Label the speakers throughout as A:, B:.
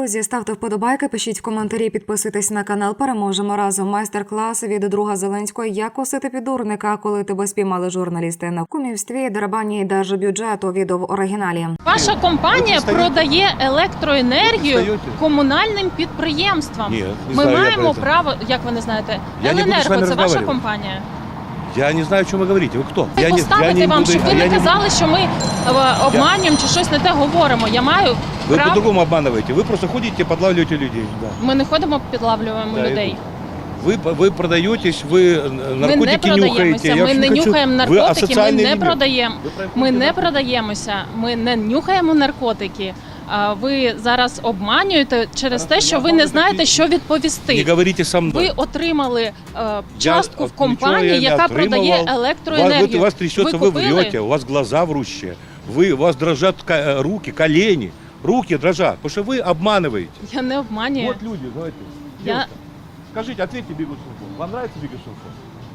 A: Друзі, ставте вподобайки, пишіть в коментарі, підписуйтесь на канал. Переможемо разом. Майстер-клас від друга Зеленського. Як косити підурника, коли тебе спіймали журналісти на кумівстві, дерабані держбюджету відео в оригіналі.
B: Ваша компанія
C: Ви
B: продає електроенергію
C: Ви встаєте?
B: комунальним підприємствам.
C: Нет, не
B: Ми
C: знаю я
B: маємо
C: про это.
B: право, як ви не знаєте,
C: Я не буду з
B: Еленерго
C: вами
B: це ваша
C: розмовляти.
B: компанія.
C: Я не знаю, о чем вы говорите. Вы кто?
B: Я
C: я не,
B: поставити
C: я не
B: вам,
C: буду-
B: щоб ви
C: я
B: не казали, що ми е, обманюємо чи щось не те говоримо. Я маю
C: Вы
B: право.
C: по-другому обманываете. Вы просто ходите, подлавливаете людей. Да.
B: Ми не ходимо, підлавлюємо
C: Да,
B: людей.
C: Вы, вы продаетесь, вы э,
B: Ми не
C: наркотики нюхаете.
B: продаємося.
C: Я
B: Ми
C: вообще
B: не
C: хочу-
B: нюхаємо
C: Вы
B: наркотики, ми
C: асоциальные
B: не
C: люди.
B: продаємо.
C: Вы проходите
B: Ми не
C: наркотики.
B: продаємося, ми не нюхаємо наркотики. А ви зараз обманюєте через те,
C: Хорошо,
B: що
C: я
B: ви не
C: вам
B: знаєте,
C: таки-
B: що відповісти.
C: Не говорите со мной.
B: Ви отримали е,
C: Я
B: частку
C: от
B: в компанії,
C: нічого я не
B: яка
C: отримував.
B: продає
C: у вас,
B: електроенергію.
C: вот у вас трясется, вы,
B: купили?
C: врете, у вас глаза врущие. Вы, у вас дрожат ка- э, руки, колени. Руки дрожат, потому что вы обманываете.
B: Я не обманюю.
C: Вот люди, давайте.
B: Я-
C: девушка, Скажите, ответьте Бигусунфу. Вам нравится Бигусунфу?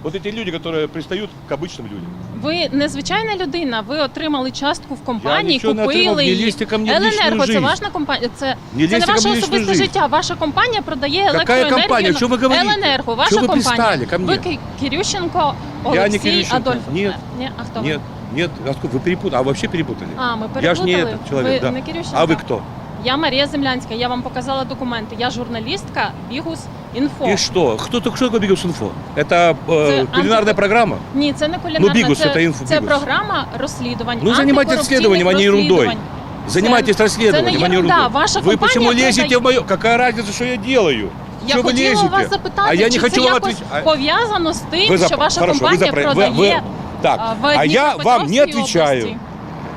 C: Вот эти люди, которые пристают к обычным людям.
B: Ви незвичайна людина. Ви отримали частку в компанії,
C: нічого не отримав,
B: купили
C: не
B: її.
C: лізьте ко мені в
B: Еленерго,
C: лічну
B: це
C: жизнь.
B: ваша компанія. Це,
C: Не
B: це не
C: лізьте ко
B: ваше
C: мені в лічну
B: особисте
C: жизнь.
B: життя. Ваша компанія продає
C: Какая
B: електроенергію.
C: компания? О чем вы говорите?
B: Еленерго, ваша
C: Чего вы
B: компанія.
C: пристали ко мне?
B: Ви Ки- Кирющенко,
C: Я не
B: Олексій,
C: Кирющенко.
B: Адольф.
C: Нет.
B: Ні, а хто ви?
C: Нет, нет, а сколько? Вы перепутали, а вообще перепутали.
B: А, ми
C: Я ж не
B: переплутали.
C: этот человек,
B: ви
C: да.
B: не Кирющенко.
C: А вы кто?
B: Я Марія Землянська. Я вам показала документи. Я журналістка Бігус Інфо.
C: И что? Кто, кто такое Бигусунфо? Это э,
B: Это
C: кулинарная
B: анти-
C: программа?
B: Ні, це не кулінарна,
C: Ну, Бігус,
B: це,
C: це інфо
B: це
C: Бігус.
B: програма розслідувань.
C: Ну, занимайтесь
B: антикорупційних
C: расследованием, а не ерундой.
B: розслідувань.
C: Занимайтесь расследованием,
B: це не
C: а не
B: ерунда.
C: ерундой.
B: Ваша
C: Вы
B: компания
C: почему лезете
B: продает-
C: в мое... Какая разница, что я делаю?
B: Я
C: Чего вы
B: хотіла
C: лезете?
B: вас запитати,
C: а я не
B: чи
C: хочу
B: це
C: вам
B: якось
C: отвечать.
B: пов'язано з тим,
C: Вы зап-
B: що ваша
C: Хорошо, вы
B: компанія
C: запра- вы-
B: продає
C: вы- Так,
B: а, в
C: а я вам не
B: Дніпропетровській
C: отвечаю.
B: області.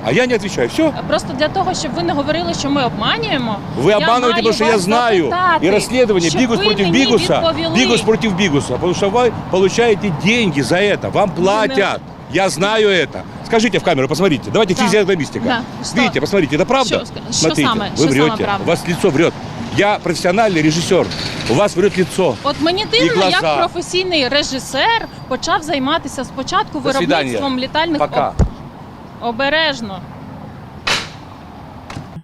C: А я не отвечаю. Все?
B: Просто для того, щоб ви не говорили, що ми обманюємо.
C: Вы
B: я
C: обманываете,
B: маю
C: потому что я
B: вас
C: знаю.
B: запитати,
C: И расследование
B: щоб
C: Бигус
B: ви
C: против
B: мені
C: Бигуса.
B: відповіли.
C: Бигус против Бигуса. Потому что вы получаете деньги за это. Вам платят. Я знаю это. Скажите в камеру, посмотрите. Давайте
B: Да.
C: физиогномистика.
B: Да. Что?
C: Видите, посмотрите, это правда?
B: Что- что
C: Смотрите,
B: самое-
C: вы
B: что
C: врете.
B: самое правда?
C: У вас лицо врет. Я профессиональный режиссер. У вас врет лицо.
B: От мені дивно,
C: глаза.
B: як професійний режисер почав займатися спочатку
C: До свидання.
B: виробництвом літальних
C: Пока.
B: об- обережно.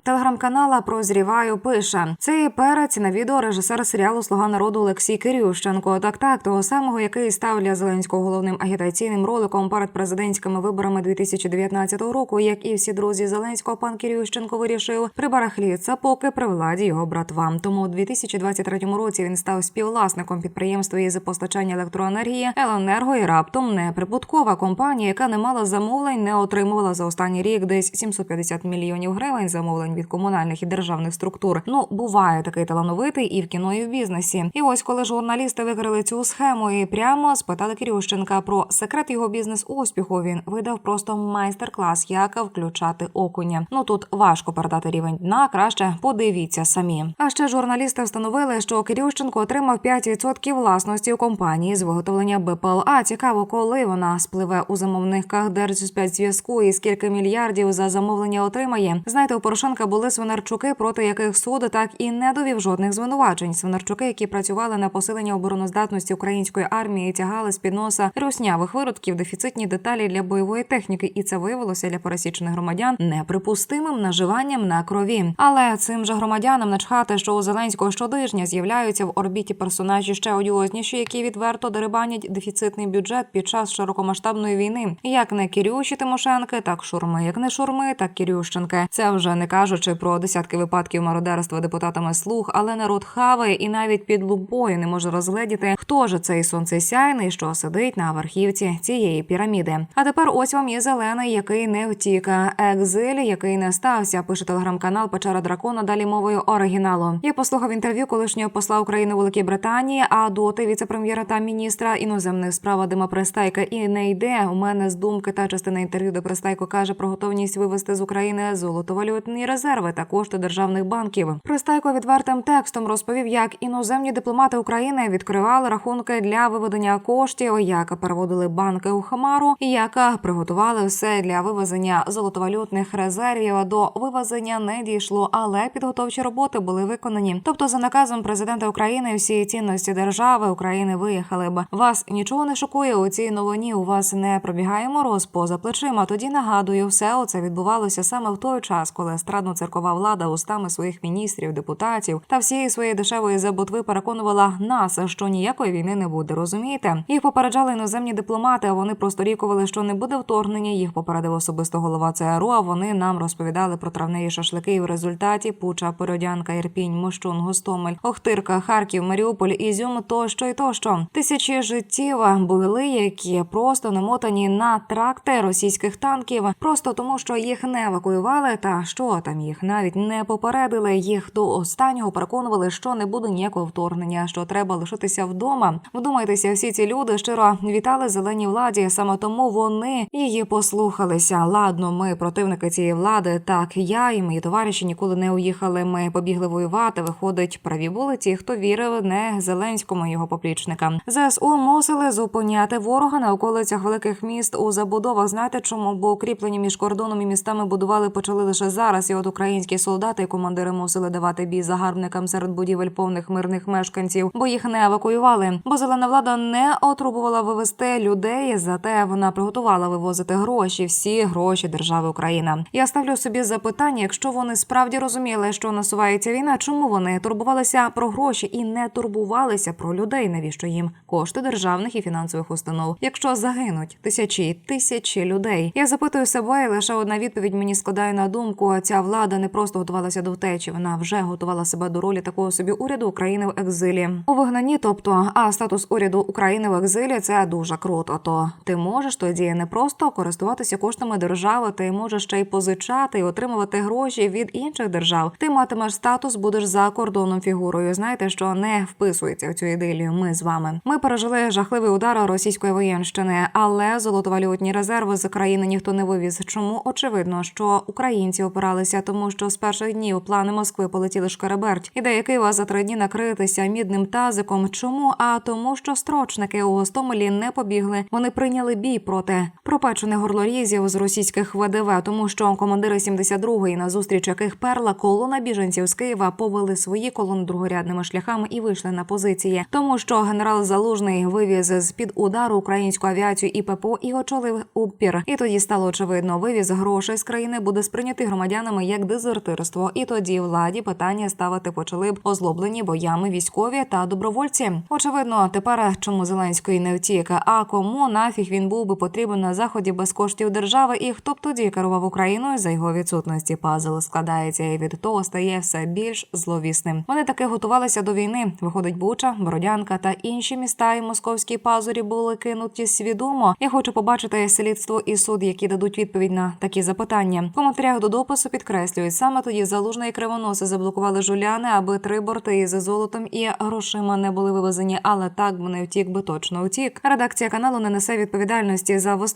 A: Телеграм-канала Прозріваю пише цей перець на відео режисер серіалу Слуга народу Олексій Кирющенко. Так, так, того самого, який став для Зеленського головним агітаційним роликом перед президентськими виборами 2019 року. Як і всі друзі Зеленського, пан Кирющенко вирішив прибарахліться, поки при владі його братва. Тому у 2023 році він став співвласником підприємства із постачання електроенергії Еленерго і раптом неприбуткова компанія, яка не мала замовлень, не отримувала за останній рік десь 750 мільйонів гривень замовлень від комунальних і державних структур. Ну буває такий талановитий і в кіно, і в бізнесі. І ось коли журналісти викрили цю схему і прямо спитали Кирющенка про секрет його бізнес успіху. Він видав просто майстер-клас, як включати окуня. Ну тут важко передати рівень дна. Краще подивіться самі. А ще журналісти встановили, що Кирющенко отримав 5% власності у компанії з виготовлення БПЛА. Цікаво, коли вона спливе у замовниках Держспецзв'язку і скільки мільярдів за замовлення отримає. Знаєте, у Порошенка були свинарчуки, проти яких суд так і не довів жодних звинувачень. Свинарчуки, які працювали на посилення обороноздатності української армії, тягали з під носа руснявих виродків, дефіцитні деталі для бойової техніки, і це виявилося для пересічних громадян неприпустимим наживанням на крові. Але цим же громадянам начхати, що у Зеленського щодижня з'являються в орбіті персонажі ще одіозніші, які відверто дерибанять дефіцитний бюджет під час широкомасштабної війни. Як не Кірюші Тимошенки, так шурми, як не шурми, так Кірющенки. Це вже не кажучи про десятки випадків мародерства депутатами слуг, але народ хаває і навіть під лубою не може розгледіти, хто ж цей сонцесяйний, що сидить на верхівці цієї піраміди. А тепер ось вам є зелений, який не втік, екзиль, який не стався. Пише телеграм-канал Печера Дракона. Далі мовою оригіналу. Я послухав інтерв'ю колишнього посла України у Великій Британії, а доти віце-прем'єра та міністра іноземних справ Вадима Пристайка. І не йде у мене з думки та частина інтерв'ю, де Пристайко каже про готовність вивести з України золотовалютні резерви та кошти державних банків. Пристайко відвертим текстом розповів, як іноземні дипломати України відкривали рахунки для виведення коштів, як переводили банки у Хамару, і як приготували все для вивезення золотовалютних резервів. До вивезення не дійшло, але підготовчі роботи були виконані. Тобто, за наказом президента України, всі цінності держави України виїхали б. Вас нічого не шокує у цій новині. У вас не пробігає мороз поза плечима. Тоді нагадую, все оце відбувалося саме в той час, коли естрадну циркова влада устами своїх міністрів, депутатів та всієї своєї дешевої забутви переконувала нас, що ніякої війни не буде. Розумієте? Їх попереджали іноземні дипломати. А вони просто рікували, що не буде вторгнення. Їх попередив особисто голова ЦРУ. А вони нам розповідали про травневі шашлики. І в результаті Пуча, Породянка, Ірпінь, Мощун, Гостомель, Охтирка, Харків, Маріуполь, Ізюм, тощо і тощо. Тисячі життів були, які просто намотані на тракти російських танків, просто тому, що їх не евакуювали, та що там їх навіть не попередили. Їх до останнього переконували, що не буде ніякого вторгнення, що треба лишитися вдома. Вдумайтеся, всі ці люди щиро вітали зеленій владі. Саме тому вони її послухалися. Ладно, ми противники цієї влади. Так, я і мої товариші ніколи не уїхали. Ми побігли воювати. Виходить, праві були ті, хто вірив не Зеленському його поплічникам. ЗСУ мусили зупиняти ворога на околицях великих міст у забудовах. Знаєте чому? Бо укріплені між кордоном і містами будували почали лише зараз. І от українські солдати і командири мусили давати бій загарбникам серед будівель повних мирних мешканців, бо їх не евакуювали. Бо зелена влада не отрубувала вивезти людей. Зате вона приготувала вивозити гроші, всі гроші держави Україна. Я ставлю собі запитання, якщо вони справді розуміли, що насувається війна, чому вони турбувалися про гроші і не турбувалися про людей? Навіщо їм кошти державних і фінансових установ? Якщо загинуть тисячі тисячі людей, я запитую себе, і лише одна відповідь мені складає на думку. Ця влада не просто готувалася до втечі, вона вже готувала себе до ролі такого собі уряду України в екзилі у вигнанні. Тобто, а статус уряду України в екзилі це дуже круто. То ти можеш тоді не просто користуватися коштами держави, ти можеш ще й позичати і отримувати гроші від інших держав. Ти матимеш статус, будеш за кордоном фігурою. Знаєте, що не вписується в цю ідилію. Ми з вами. Ми пережили жахливий удар російської воєнщини, але золотовалютні резерви з країни ніхто не вивіз. Чому очевидно, що українці опиралися, тому що з перших днів плани Москви полетіли шкараберть. Ідея Києва за три дні накритися мідним тазиком. Чому? А тому, що строчники у Гостомелі не побігли. Вони прийняли бій проти пропечених горлорізів з російських ВДВ, тому що командири 72-ї, на зустріч яких перла колона біженців з Києва, повели свої колони другорядними шляхами і вийшли на позиції, тому що генерал Залужний вивіз з під удару українську авіацію і ППО і очолив упір. І тоді стало очевидно, вивіз грошей з країни буде сприйнятий громадянами як дезертирство. І тоді владі питання ставити почали б озлоблені боями військові та добровольці. Очевидно, тепер чому Зеленський не втік, а кому нафіг він був би потрібен заході без коштів держави, і хто б тоді керував Україною за його відсутності? Пазл складається і від того стає все більш зловісним. Вони таки готувалися до війни. Виходить Буча, Бородянка та інші міста і московські пазурі були кинуті свідомо. Я хочу побачити слідство і суд, які дадуть відповідь на такі запитання. В коментарях до допису підкреслюють саме тоді залужний кривоноси заблокували жуляни, аби три борти із золотом і грошима не були вивезені, але так би не втік би точно втік. Редакція каналу не несе відповідальності за